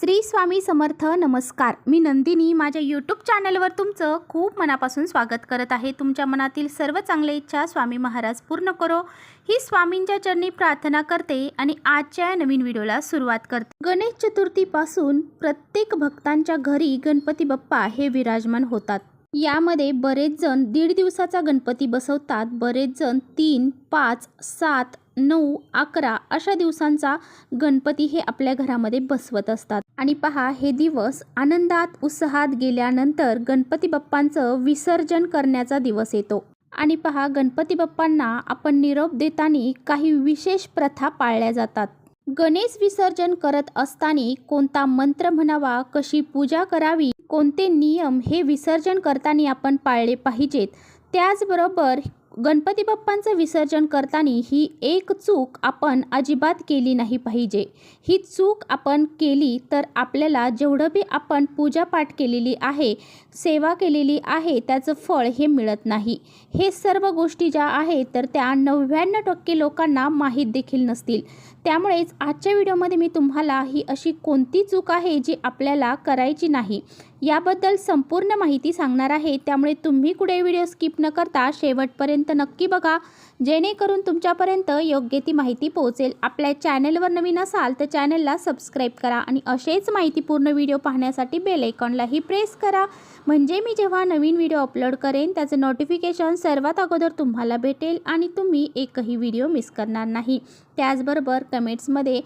श्री स्वामी समर्थ नमस्कार. मी नंदिनी. माझ्या यूट्यूब चॅनलवर तुमचं खूप मनापासून स्वागत करत आहे. तुमच्या मनातील सर्व चांगल्या इच्छा स्वामी महाराज पूर्ण करो. ही स्वामींच्या चरणी प्रार्थना करते आणि आजच्या या नवीन व्हिडिओला सुरुवात करते. गणेश चतुर्थीपासून प्रत्येक भक्तांच्या घरी गणपती बाप्पा हे विराजमान होतात. यामध्ये बरेच जण दीड दिवसाचा गणपती बसवतात. बरेच जण तीन पाच सात नऊ अकरा अशा दिवसांचा गणपती हे आपल्या घरामध्ये बसवत असतात. आणि पहा हे दिवस आनंदात उत्साहात गेल्यानंतर गणपती बाप्पांचं विसर्जन करण्याचा दिवस येतो. आणि पहा गणपती बाप्पांना आपण निरोप देताना काही विशेष प्रथा पाळल्या जातात. गणेश विसर्जन करत असताना कोणता मंत्र म्हणावा कशी पूजा करावी कोणते नियम हे विसर्जन करताना आपण पाळले पाहिजेत? त्याचबरोबर गणपती बाप्पांचं विसर्जन करताना ही एक चूक आपण अजिबात केली नाही पाहिजे. ही चूक आपण केली तर आपल्याला जेवढं बी आपण पूजापाठ केलेली आहे सेवा केलेली आहे त्याचं फळ हे मिळत नाही. हे सर्व गोष्टी ज्या आहेत तर त्या नव्याण्णव टक्के लोकांना माहीत देखील नसतील. त्यामुळेच आजच्या व्हिडिओमध्ये मी तुम्हाला ही अशी कोणती चूक आहे जी आपल्याला करायची नाही? याबद्दल संपूर्ण माहिती सांगणार आहे. त्यामुळे तुम्ही कुठे व्हिडिओ स्किप न करता शेवटपर्यंत नक्की बघा. जेणेकरून तुमच्यापर्यंत योग्य ती माहिती पोहोचेल. आपल्या चॅनलवर नवीन असाल तर चॅनलला सबस्क्राईब करा आणि असेच माहितीपूर्ण व्हिडिओ पाहण्यासाठी बेल आयकॉनलाही प्रेस करा. म्हणजे मी जेव्हा नवीन व्हिडिओ अपलोड करेन त्याचं नोटिफिकेशन सर्वात अगोदर तुम्हाला भेटेल आणि तुम्ही एकही व्हिडिओ मिस करणार नाही. त्याचबरोबर कमेंट्समध्ये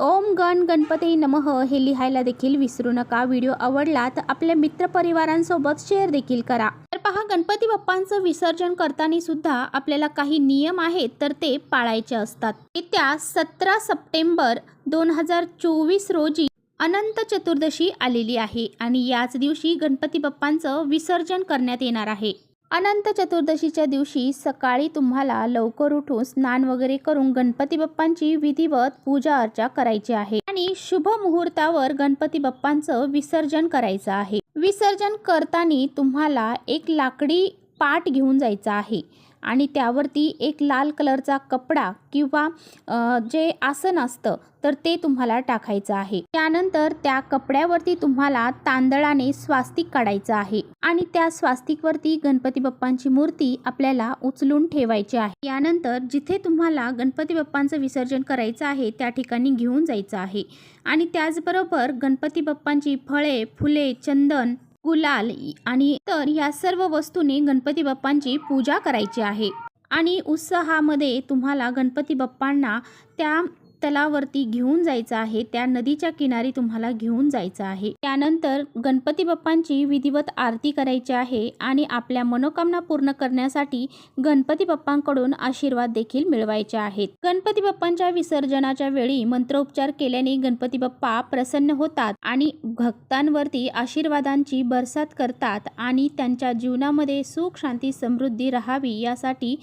ओम गण गणपती नमः. हे लिहायला देखील विसरू नका. व्हिडिओ आवडला तर आपल्या मित्रपरिवारांसोबत शेअर देखील करा. तर पहा गणपती बाप्पांचं विसर्जन करताना सुद्धा आपल्याला काही नियम आहेत तर ते पाळायचे असतात. येत्या सतरा सप्टेंबर दोन हजार चोवीस रोजी अनंत चतुर्दशी आलेली आहे आणि याच दिवशी गणपती बाप्पांचं विसर्जन करण्यात येणार आहे. अनंत चतुर्दशीच्या दिवशी सकाळी तुम्हाला लवकर उठून स्नान वगैरे करून गणपती बाप्पांची विधिवत पूजा अर्चा करायची आहे आणि शुभ मुहूर्तावर गणपती बाप्पांचं विसर्जन करायचं आहे. विसर्जन करताना तुम्हाला एक लाकडी पाट घेऊन जायचा आहे. आणि त्यावरती एक लाल कलरचा कपडा किंवा जे आसन असतं तर ते तुम्हाला टाकायचं आहे. त्यानंतर त्या कपड्यावरती तुम्हाला तांदळाने स्वास्तिक काढायचं आहे. आणि त्या स्वास्तिकवरती गणपती बाप्पांची मूर्ती आपल्याला उचलून ठेवायची आहे. यानंतर जिथे तुम्हाला गणपती बाप्पांचं विसर्जन करायचं आहे त्या ठिकाणी घेऊन जायचं आहे. आणि त्याचबरोबर गणपती बाप्पांची फळे फुले चंदन गुलाल आणि तर या सर्व वस्तूंनी गणपती बाप्पांची पूजा करायची आहे. आणि उत्साहामध्ये तुम्हाला गणपती बाप्पांना त्या तलावरती घेऊन जायचं आहे. त्या नदीच्या किनारी तुम्हाला घेऊन जायचं आहे. त्यानंतर गणपती बाप्पांची विधिवत आरती करायची आहे आणि आपल्या मनोकामना पूर्ण करण्यासाठी गणपती बाप्पांकडून आशीर्वाद देखील मिळवायचे आहेत. गणपती बाप्पांच्या विसर्जनाच्या वेळी मंत्रोपचार केल्याने गणपती बाप्पा प्रसन्न होतात आणि भक्तांवरती आशीर्वादांची बरसात करतात आणि त्यांच्या जीवनामध्ये सुख शांती समृद्धी राहावी यासाठी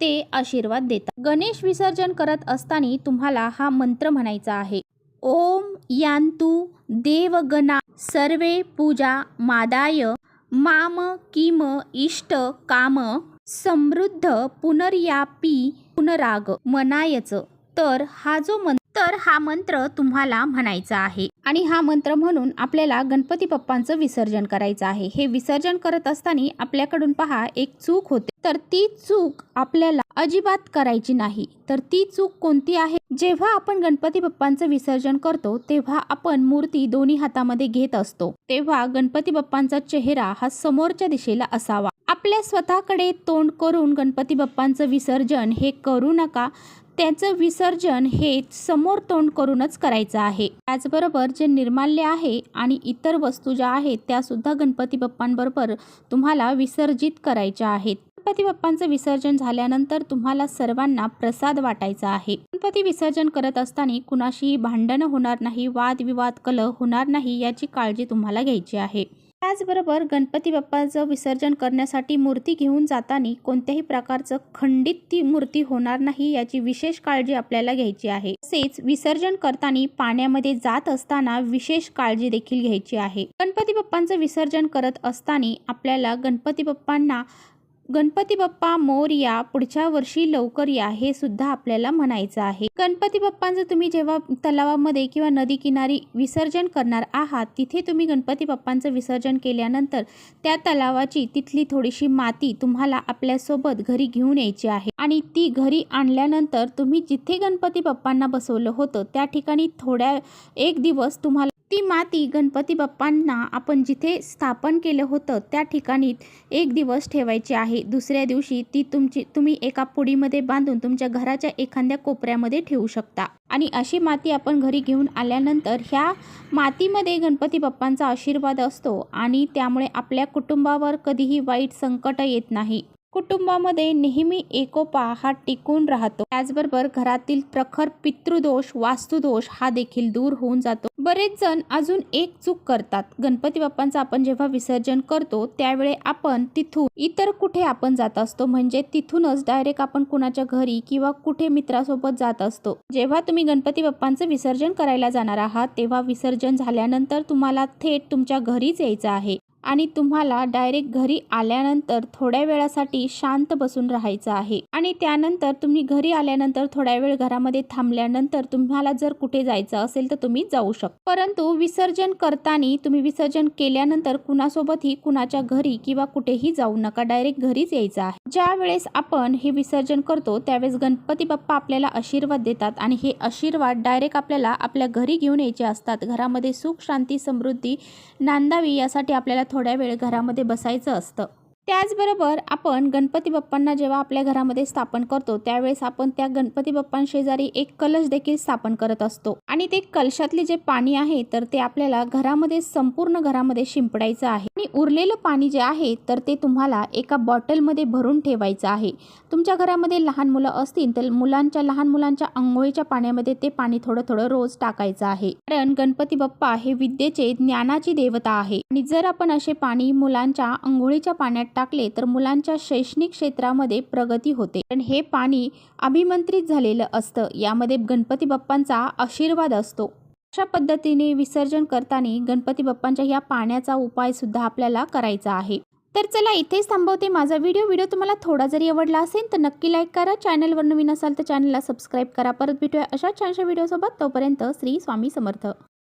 ते आशीर्वाद देतात. गणेश विसर्जन करत असताना तुम्हाला हा मंत्र म्हणायचा आहे. ओम यांतु देवगणा सर्वे पूजा मादाय माम किम इष्ट काम समृद्ध पुनर्यापी पुनराग मनायच. तर हा जो मंत्र तर हा मंत्र तुम्हाला म्हणायचा आहे. आणि हा मंत्र म्हणून आपल्याला गणपती बाप्पांचं विसर्जन करायचं आहे. हे विसर्जन करत असताना आपल्याकडून पहा एक चूक होते. तर ती चूक आपल्याला अजिबात करायची नाही. तर ती चूक कोणती आहे? जेव्हा आपण गणपती बाप्पांचं विसर्जन करतो तेव्हा आपण मूर्ती दोन्ही हातामध्ये घेत असतो. तेव्हा गणपती बाप्पांचा चेहरा हा समोरच्या दिशेला असावा. आपल्या स्वतःकडे तोंड करून गणपती बाप्पांचं विसर्जन हे करू नका. त्याचं विसर्जन हे समोर तोंड करूनच करायचं आहे. त्याचबरोबर जे निर्माल्य आहे आणि इतर वस्तू ज्या आहेत त्यासुद्धा गणपती बाप्पांबरोबर तुम्हाला विसर्जित करायच्या आहेत. गणपती बाप्पांचं विसर्जन झाल्यानंतर तुम्हाला सर्वांना प्रसाद वाटायचा आहे. गणपती विसर्जन करत असताना कुणाशीही भांडणं होणार नाही वादविवाद कलह होणार नाही याची काळजी तुम्हाला घ्यायची आहे. त्याचबरोबर गणपती बाप्पाचं विसर्जन करण्यासाठी मूर्ती घेऊन जाताना कोणत्याही प्रकारचं खंडित ती मूर्ती होणार नाही याची विशेष काळजी आपल्याला घ्यायची आहे. तसेच विसर्जन करताना पाण्यामध्ये जात असताना विशेष काळजी देखील घ्यायची आहे. गणपती बाप्पांचं विसर्जन करत असताना आपल्याला गणपती बाप्पांना गणपती बाप्पा मोरया पुढच्या वर्षी लवकर या हे सुद्धा आपल्याला म्हणायचं आहे. गणपती बाप्पांचं तुम्ही जेव्हा तलावामध्ये किंवा नदी किनारी विसर्जन करणार आहात तिथे तुम्ही गणपती बाप्पांचं विसर्जन केल्यानंतर त्या तलावाची तिथली थोडीशी माती तुम्हाला आपल्यासोबत घरी घेऊन यायची आहे. आणि ती घरी आणल्यानंतर तुम्ही जिथे गणपती बाप्पांना बसवलं होतं त्या ठिकाणी थोड्या एक दिवस तुम्हाला ती माती गणपती बाप्पांना आपण जिथे स्थापन केलं होतं त्या ठिकाणी एक दिवस ठेवायची आहे. दुसऱ्या दिवशी ती तुमची तुम्ही एका पुडीमध्ये बांधून तुमच्या घराच्या एखाद्या कोपऱ्यामध्ये ठेवू शकता. आणि अशी माती आपण घरी घेऊन आल्यानंतर ह्या मातीमध्ये गणपती बाप्पांचा आशीर्वाद असतो आणि त्यामुळे आपल्या कुटुंबावर कधीही वाईट संकट येत नाही. कुटुंबामध्ये नेहमी एकोपा हा टिकून राहतो. त्याचबरोबर घरातील प्रखर पितृदोष वास्तुदोष हा देखील दूर होऊन जातो. बरेच जण अजून एक चूक करतात. गणपती बाप्पांचं आपण जेव्हा विसर्जन करतो त्यावेळी आपण तिथून इतर कुठे आपण जात असतो? म्हणजे तिथूनच डायरेक्ट आपण कुणाच्या घरी किंवा कुठे मित्रासोबत जात असतो. जेव्हा तुम्ही गणपती बाप्पांचं विसर्जन करायला जाणार आहात तेव्हा विसर्जन झाल्यानंतर तुम्हाला थेट तुमच्या घरीच यायचं आहे. आणि तुम्हाला डायरेक्ट घरी आल्यानंतर थोड्या वेळासाठी शांत बसून राहायचं आहे. आणि त्यानंतर तुम्ही घरी आल्यानंतर थोड्या वेळ घरामध्ये थांबल्यानंतर तुम्हाला जर कुठे जायचं असेल तर तुम्ही जाऊ शकता परंतु विसर्जन करताना तुम्ही विसर्जन केल्यानंतर कुणासोबतही कुणाच्या घरी किंवा कुठेही जाऊ नका. डायरेक्ट घरीच यायचं आहे. ज्या वेळेस आपण हे विसर्जन करतो त्यावेळेस गणपती बाप्पा आपल्याला आशीर्वाद देतात आणि हे आशीर्वाद डायरेक्ट आपल्याला आपल्या घरी घेऊन यायचे असतात. घरामध्ये सुख शांती समृद्धी नांदावी यासाठी आपल्याला थोड्या वेळ घरामध्ये बसायचं असतं. त्याचबरोबर आपण गणपती बाप्पांना जेव्हा आपल्या घरामध्ये स्थापन करतो त्यावेळेस आपण त्या गणपती बाप्पांशेजारी एक कलश देखील स्थापन करत असतो. आणि ते कलशातले जे पाणी आहे तर ते आपल्याला घरामध्ये संपूर्ण घरामध्ये शिंपडायचं आहे. आणि उरलेलं पाणी जे आहे तर ते तुम्हाला एका बॉटलमध्ये भरून ठेवायचं आहे. तुमच्या घरामध्ये लहान मुलं असतील तर मुलांच्या लहान मुलांच्या आंघोळीच्या पाण्यामध्ये ते पाणी थोडं थोडं रोज टाकायचं आहे. कारण गणपती बाप्पा हे विद्येचे ज्ञानाची देवता आहे. आणि जर आपण असे पाणी मुलांच्या आंघोळीच्या पाण्यात टाकले तर मुलांच्या शैक्षणिक क्षेत्रामध्ये प्रगती होते. पण हे पाणी अभिमंत्रित झालेलं असतं यामध्ये गणपती बाप्पांचा आशीर्वाद असतो. अशा पद्धतीने विसर्जन करताना गणपती बाप्पांच्या या पाण्याचा उपाय सुद्धा आपल्याला करायचा आहे. तर चला इथेच थांबवते माझा व्हिडिओ. व्हिडिओ तुम्हाला थोडा जरी आवडला असेल तर नक्की लाईक करा. चॅनलवर नवीन असाल तर चॅनलला सबस्क्राईब करा. परत भेटूया अशा छानशा व्हिडिओसोबत. तोपर्यंत श्री स्वामी समर्थ.